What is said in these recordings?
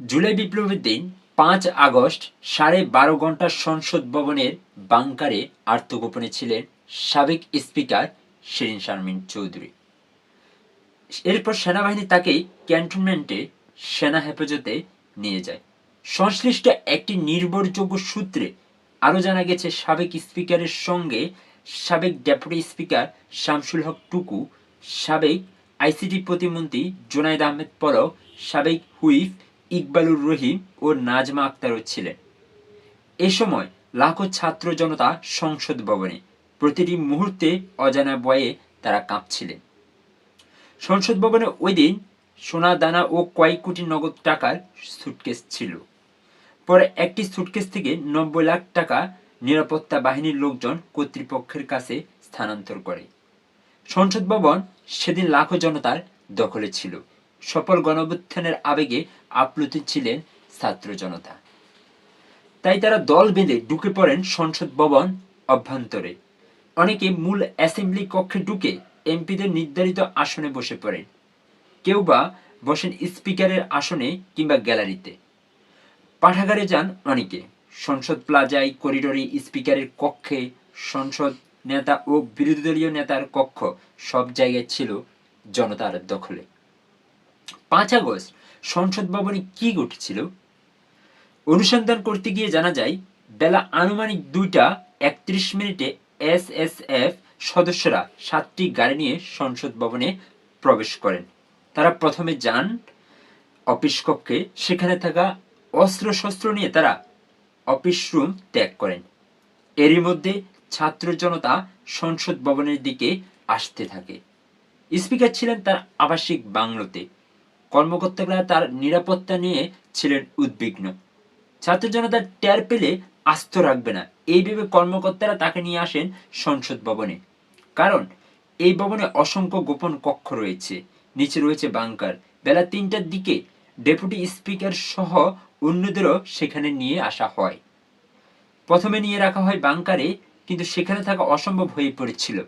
জুলাই বিপ্লবের দিন পাঁচ আগস্ট সাড়ে বারো ঘণ্টা সংসদ ভবনের বাংকারে আত্মগোপনে ছিলেন সাবেক স্পিকার শিরিন শারমিন চৌধুরী। এরপর সেনাবাহিনী তাকে ক্যান্টনমেন্টে সেনা হেফাজতে নিয়ে যায়। সংশ্লিষ্ট একটি নির্ভরযোগ্য সূত্রে আরও জানা গেছে, সাবেক স্পিকারের সঙ্গে সাবেক ডেপুটি স্পিকার শামসুল হক টুকু, সাবেক আইসিটি প্রতিমন্ত্রী জোনায়েদ আহমেদ পলক সাবেক হুইফ ইকবালুর রহিম ও নাজমা আক্তারও ছিলেন। এ সময় লাখো ছাত্র জনতা সংসদ ভবনে প্রতিটি মুহূর্তে অজানা বয়ে তারা কাঁপছিলেন। সংসদ ভবনে ওই দিন সোনা, দানা ও কয়েক কোটি নগদ টাকার সুটকেস ছিল। পরে একটি সুটকেস থেকে নব্বই লাখ টাকা নিরাপত্তা বাহিনীর লোকজন কর্তৃপক্ষের কাছে স্থানান্তর করে। সংসদ ভবন সেদিন লাখো জনতার দখলে ছিল। সফল গণঅভ্যুত্থানের আবেগে আপ্লুত ছিলেন ছাত্র জনতা। তাই তারা দল বেঁধে ঢুকে পড়েন সংসদ ভবন অভ্যন্তরে। অনেকে মূল অ্যাসেম্বলি কক্ষে ঢুকে এমপিদের নির্ধারিত আসনে বসে পড়েন। কেউ বা বসেন স্পিকারের আসনে কিংবা গ্যালারিতে। পাঠাগারে যান অনেকে। সংসদ প্লাজায়, করিডোরে স্পিকারের কক্ষে সংসদ নেতা ও বিরোধী দলীয় নেতার কক্ষ সব জায়গায় ছিল জনতার দখলে। পাঁচ আগস্ট সংসদ ভবনে কি ঘটেছিল? অনুসন্ধান করতে গিয়ে জানা যায়, বেলা আনুমানিক দুইটা একত্রিশ মিনিটে এস এস এফ সদস্যরা সাতটি গাড়ি নিয়ে সংসদ ভবনে প্রবেশ করেন। তারা প্রথমে যান অফিস কক্ষে, সেখানে থাকা অস্ত্র শস্ত্র নিয়ে তারা অফিস রুম ত্যাগ করেন। এরই মধ্যে ছাত্র জনতা সংসদ ভবনের দিকে আসতে থাকে। স্পিকার ছিলেন তার আবাসিক বাংলোতে। কর্মকর্তারা তার নিরাপত্তা নিয়ে ছিলেন উদ্বিগ্ন। ছাত্র জনতা টের পেলে আস্ত রাখবে না। এই ভেবে কর্মকর্তারা তাকে নিয়ে আসেন সংসদ ভবনে। কারণ, এই ভবনে অসংখ্য গোপন কক্ষ রয়েছে। নিচে রয়েছে বাংকার। বেলা তিনটার দিকে ডেপুটি স্পিকার সহ অন্যদেরও সেখানে নিয়ে আসা হয়। প্রথমে নিয়ে রাখা হয় বাংকারে, কিন্তু সেখানে থাকা অসম্ভব হয়ে পড়েছিল।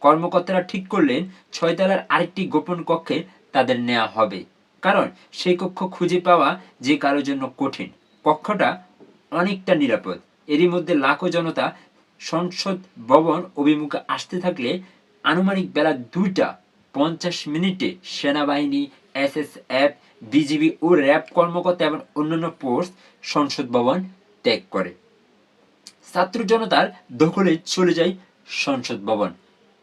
কর্মকর্তারা ঠিক করলেন, ছয়তলার আরেকটি গোপন কক্ষে তাদের নেওয়া হবে। কারণ সেই কক্ষ খুঁজে পাওয়া যে কারোর জন্য কঠিন। কক্ষটা অনেকটা নিরাপদ। এরই মধ্যে লাখো জনতা সংসদ ভবন অভিমুখে আসতে থাকলে আনুমানিক বেলা দুইটা পঞ্চাশ মিনিটে সেনাবাহিনী এস এস এসএসএফ, বিজিবি ও র্যাব কর্মকর্তা এবং অন্যান্য ফোর্স সংসদ ভবন ত্যাগ করে। ছাত্র জনতার দখলে চলে যায় সংসদ ভবন।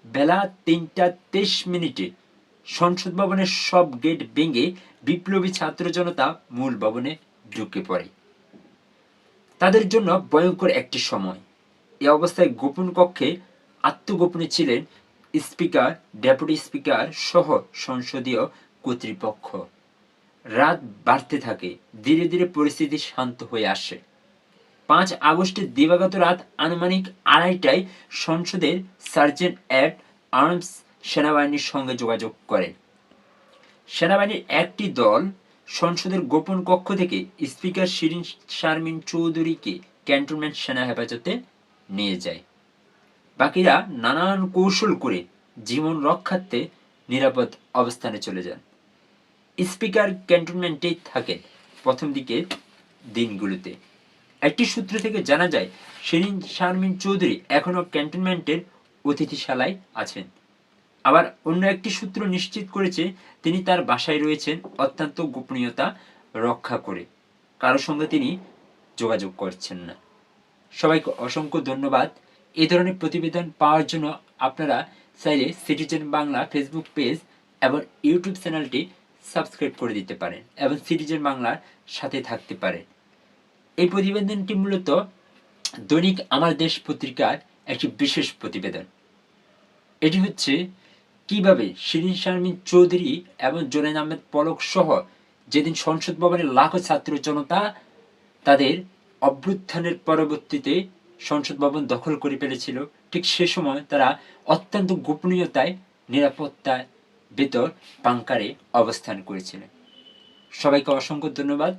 বেলা তিনটা তেইশ মিনিটে সংসদ ভবনের সব গেট ভেঙে বিপ্লবী ছাত্র জনতা মূল ভবনে ঢুকে পড়ে। তাদের জন্য ভয়ঙ্কর একটি সময়। এই অবস্থায় গোপন কক্ষে আত্মগোপনে ছিলেন স্পিকার, ডেপুটি স্পিকার সহ সংসদীয় কর্তৃপক্ষ। রাত বাড়তে থাকে, ধীরে ধীরে পরিস্থিতি শান্ত হয়ে আসে। পাঁচ আগস্টের দিবাগত রাত আনুমানিক আড়াইটায় সংসদের সার্জেন্ট অ্যাট আর্মস সেনাবাহিনীর সঙ্গে যোগাযোগ করেন সেনাবাহিনীর একটি দল সংসদের গোপন কক্ষ থেকে স্পিকার শিরিন শারমিন চৌধুরীকে ক্যান্টনমেন্ট সেনা হেফাজতে নিয়ে যায়। বাকিরা নানান কৌশল করে জীবন রক্ষার্থে নিরাপদ অবস্থানে চলে যান। স্পিকার ক্যান্টনমেন্টেই থাকেন প্রথম দিকে দিনগুলোতে। একটি সূত্র থেকে জানা যায়, শিরিন শারমিন চৌধুরী এখনও ক্যান্টনমেন্টের অতিথিশালায় আছেন। আবার অন্য একটি সূত্র নিশ্চিত করেছে তিনি তার বাসায় রয়েছেন অত্যন্ত গোপনীয়তা রক্ষা করে। কারোর সঙ্গে তিনি যোগাযোগ করছেন না। সবাইকে অসংখ্য ধন্যবাদ। এ ধরনের প্রতিবেদন পাওয়ার জন্য আপনারা চাইলে সিটিজেন বাংলা ফেসবুক পেজ এবং ইউটিউব চ্যানেলটি সাবস্ক্রাইব করে দিতে পারেন এবং সিটিজেন বাংলার সাথে থাকতে পারেন। এই প্রতিবেদনটি মূলত দৈনিক আমার দেশ পত্রিকার একটি বিশেষ প্রতিবেদন। এটি হচ্ছে কীভাবে শিরিন শারমিন চৌধুরী এবং জোনাইন আহমেদ পলক সহ যেদিন সংসদ ভবনের লাখো ছাত্র জনতা তাদের অভ্যুত্থানের পরবর্তীতে সংসদ ভবন দখল করে ফেলেছিল, ঠিক সে সময় তারা অত্যন্ত গোপনীয়তায়, নিরাপত্তার ভেতর বাংকারে অবস্থান করেছিলেন সবাইকে অসংখ্য ধন্যবাদ।